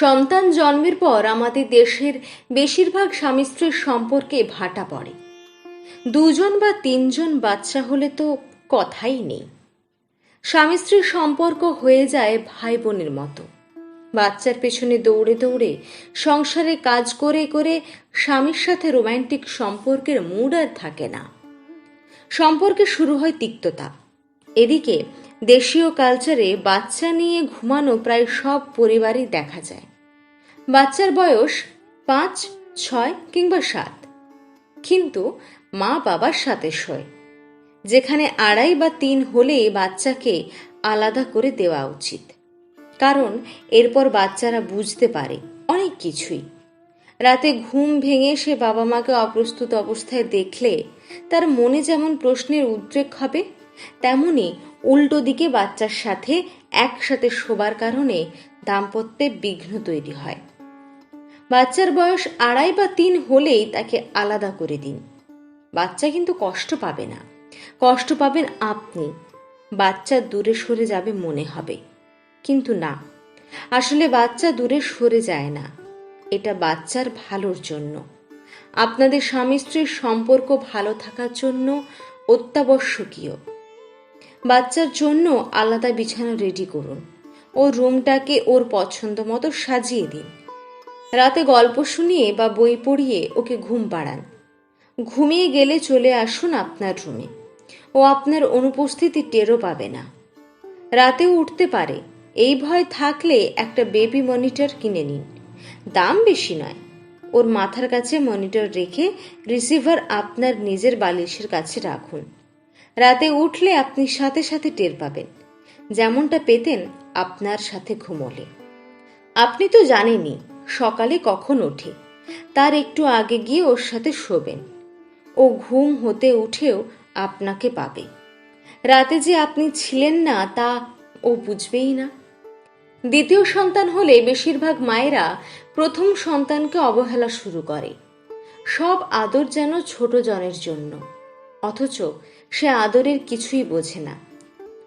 সন্তান জন্মের পর আমাদের দেশের বেশিরভাগ স্বামী স্ত্রীর সম্পর্কে ভাটা পড়ে। দুজন বা তিনজন বাচ্চা হলে তো কথাই নেই। স্বামী স্ত্রীর সম্পর্ক হয়ে যায় ভাই বোনের মতো। বাচ্চার পেছনে দৌড়ে দৌড়ে সংসারে কাজ করে করে স্বামীর সাথে রোম্যান্টিক সম্পর্কের মুড আর থাকে না। সম্পর্কে শুরু হয় তিক্ততা। এদিকে দেশীয় কালচারে বাচ্চা নিয়ে ঘুমানো প্রায় সব পরিবারই দেখা যায়। বাচ্চার বয়স পাঁচ, ছয় কিংবা সাত। কিন্তু মা বাবার সাথে শোয়, যেখানে আড়াই বা তিন হলে বাচ্চাকে আলাদা করে দেওয়া উচিত। কারণ এরপর বাচ্চারা বুঝতে পারে অনেক কিছুই। রাতে ঘুম ভেঙে সে বাবা মাকে অপ্রস্তুত অবস্থায় দেখলে তার মনে যেমন প্রশ্নের উদ্রেক হবে, তেমনি উল্টো দিকে বাচ্চার সাথে একসাথে শোবার কারণে দাম্পত্যে বিঘ্ন তৈরি হয়। বাচ্চার বয়স আড়াই বা তিন হলেই তাকে আলাদা করে দিন। বাচ্চা কিন্তু কষ্ট পাবে না। কষ্ট পাবেন আপনি। বাচ্চা দূরে সরে যাবে মনে হবে। কিন্তু না, আসলে বাচ্চা দূরে সরে যায় না। এটা বাচ্চার ভালোর জন্য। আপনাদের স্বামী স্ত্রীর সম্পর্ক ভালো থাকার জন্য অত্যাবশ্যকীয়। বাচ্চার জন্য আলাদা বিছানা রেডি করুন। ও রুমটাকে ওর পছন্দ মতো সাজিয়ে দিন। রাতে গল্প শুনিয়ে বা বই পড়িয়ে ওকে ঘুম পাড়ান। ঘুমিয়ে গেলে চলে আসুন আপনার রুমে। ও আপনার অনুপস্থিতি টেরও পাবে না। রাতেও উঠতে পারে। এই ভয় থাকলে একটা বেবি মনিটর কিনে নিন। দাম বেশি নয়। ওর মাথার কাছে মনিটর রেখে রিসিভার আপনার নিজের বালিশের কাছে রাখুন। রাতে উঠলে আপনি সাথে সাথে টের পাবেন। যেমনটা পেতেন আপনার সাথে ঘুমলে। আপনি তো জানেনই সকালে কখন ওঠে তার একটু আগে গিয়ে ওর সাথে শোবেন। ও ঘুম হতে উঠেও আপনাকে পাবে। রাতে যে আপনি ছিলেন না, তা ও বুঝবেই না। দ্বিতীয় সন্তান হলে বেশিরভাগ মায়েরা প্রথম সন্তানকে অবহেলা শুরু করে। সব আদর যেন ছোট জনের জন্য। অথচ সে আদরের কিছুই বোঝে না।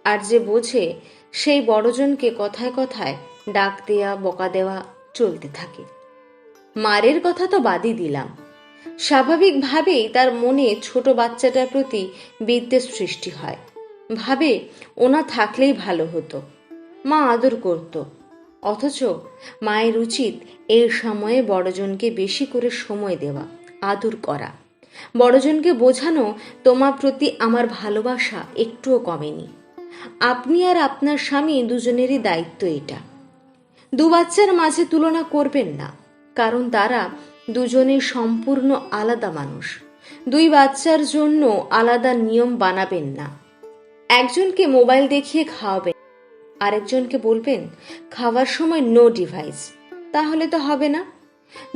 আর যে বোঝে, সেই বড়জনকে কথায় কথায় ডাক দেয়া, বকা দেওয়া চলতে থাকে। মারের কথা তো বাদই দিলাম। স্বাভাবিকভাবেই তার মনে ছোট বাচ্চাটার প্রতি বিদ্বেষ সৃষ্টি হয়। ভাবে, ওনা থাকলেই ভালো হতো। মা আদর করত। অথচ মায়ের উচিত এই সময়ে বড়জনকে বেশি করে সময় দেওয়া, আদর করা। বড়জনকে বোঝানো তোমার প্রতি আমার ভালোবাসা একটুও কমেনি। আপনি আর আপনার স্বামী দুজনেরই দায়িত্ব এটা। দু বাচ্চার মাঝে তুলনা করবেন না, কারণ তারা দুজনে সম্পূর্ণ আলাদা মানুষ। দুই বাচ্চার জন্য আলাদা নিয়ম বানাবেন না। একজনকে মোবাইল দেখিয়ে খাওয়াবেন, আরেকজনকে বলবেন, খাওয়ার সময় নো ডিভাইস তাহলে তো হবে না।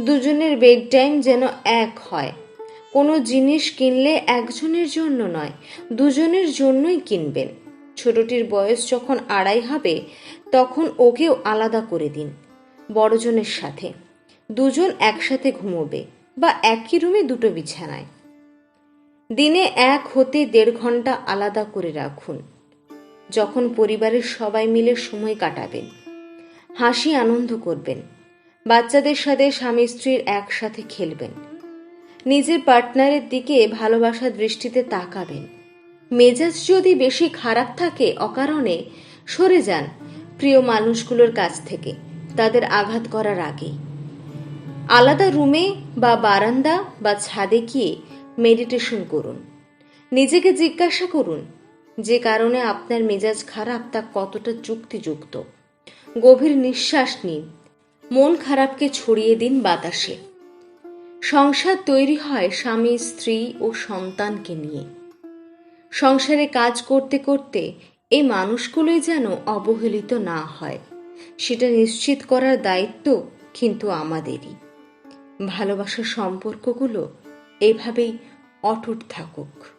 দুজনের বেড টাইম যেন এক হয়। কোনো জিনিস কিনলে একজনের জন্য নয়, দুজনের জন্যই কিনবেন। ছোটটির বয়স যখন আড়াই হবে, তখন ওকেও আলাদা করে দিন, বড়জনের সাথে। দুজন একসাথে ঘুমোবে বা একই রুমে দুটো বিছানায়। দিনে এক হতে দেড় ঘণ্টা আলাদা করে রাখুন। যখন পরিবারের সবাই মিলে সময় কাটাবেন, হাসি আনন্দ করবেন, বাচ্চাদের সাথে স্বামী স্ত্রীর একসাথে খেলবেন, নিজের পার্টনারের দিকে ভালোবাসার দৃষ্টিতে তাকাবেন। মেজাজ যদি বেশি খারাপ থাকে অকারণে সরে যান প্রিয় মানুষগুলোর কাছ থেকে। তাদের আঘাত করার আগে। আলাদা রুমে বা বারান্দা বা ছাদে গিয়ে মেডিটেশন করুন। নিজেকে জিজ্ঞাসা করুন, যে কারণে আপনার মেজাজ খারাপ তা কতটা যুক্তিযুক্ত। গভীর নিঃশ্বাস নিন। মন খারাপকে ছড়িয়ে দিন বাতাসে। সংসার তৈরি হয় স্বামী, স্ত্রী ও সন্তানকে নিয়ে। সংসারে কাজ করতে করতে এই মানুষগুলোই যেন অবহেলিত না হয়। সেটা নিশ্চিত করার দায়িত্ব কিন্তু আমাদেরই। ভালোবাসার সম্পর্কগুলো এভাবেই অটুট থাকুক।